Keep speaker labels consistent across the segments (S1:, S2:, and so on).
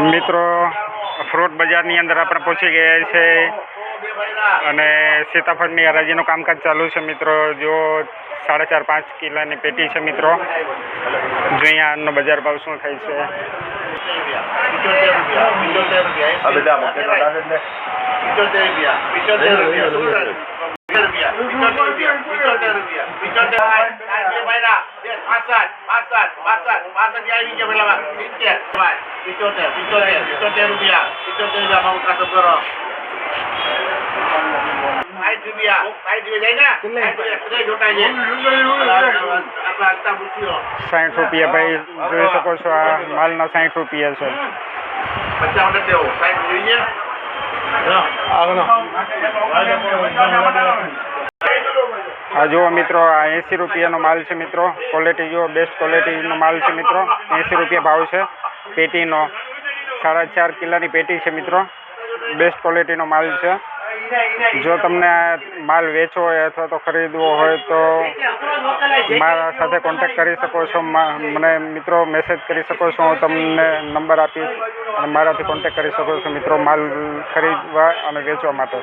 S1: મિત્રો ફ્રૂટ બજારની અંદર આપણે પહોંચી ગયા છે અને સીતાફળની હરાજીનું કામકાજ ચાલુ છે મિત્રો. જો સાડા ચાર પાંચ કિલોની પેટી છે મિત્રો. જો અહીંયા આનો બજાર ભાવ શું થાય છે?
S2: રૂપિયા
S1: સાઠ રૂપિયા. ભાઈ જોઈ શકો છો આ માલના સાઠ રૂપિયા છે.
S2: પચાવન દેવો. સાઈડ જોઈએ.
S1: આ જુઓ મિત્રો, આ એંસી રૂપિયાનો માલ છે મિત્રો. ક્વોલિટી જુઓ બેસ્ટ ક્વોલિટીનો માલ છે મિત્રો. એંસી રૂપિયા ભાવ છે પેટીનો. સાડા ચાર કિલ્લાની પેટી છે મિત્રો. બેસ્ટ ક્વોલિટીનો માલ છે. જો તમને માલ વેચવો હોય અથવા તો ખરીદવો હોય તો મારા સાથે કોન્ટેક્ટ કરી શકો છો. મને મિત્રો મેસેજ કરી શકો છો. હું તમને નંબર આપીશ અને મારાથી કોન્ટેક્ટ કરી શકો છો મિત્રો માલ ખરીદવા અને વેચવા માટે.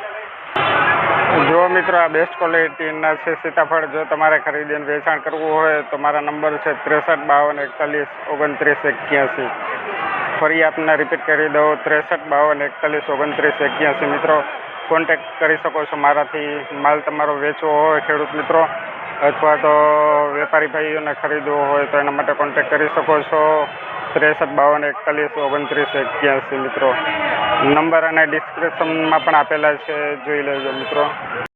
S1: મિત્રો, આ બેસ્ટ ક્વોલિટીના છે સીતાફળ. જો તમારે ખરીદીને વેચાણ કરવું હોય તો મારા નંબર છે ત્રેસઠ બાવન એકતાલીસ ઓગણત્રીસ એક્યાસી. ફરી આપને રિપીટ કરી દઉં, ત્રેસઠ બાવન એકતાલીસ ઓગણત્રીસ એક્યાસી. મિત્રો કોન્ટેક્ટ કરી શકો છો મારાથી. માલ તમારો વેચવો હોય, ખેડૂત મિત્રો, અથવા તો વેપારી ભાઈઓને ખરીદવો હોય, તો એના માટે કોન્ટેક્ટ કરી શકો છો. ત્રેસઠ બાવન એકતાલીસ ઓગણત્રીસ એક્યાસી, મિત્રો. નંબર અને ડિસ્ક્રિપ્શનમાં પણ આપેલા છે, જોઈ લેજો, મિત્રો.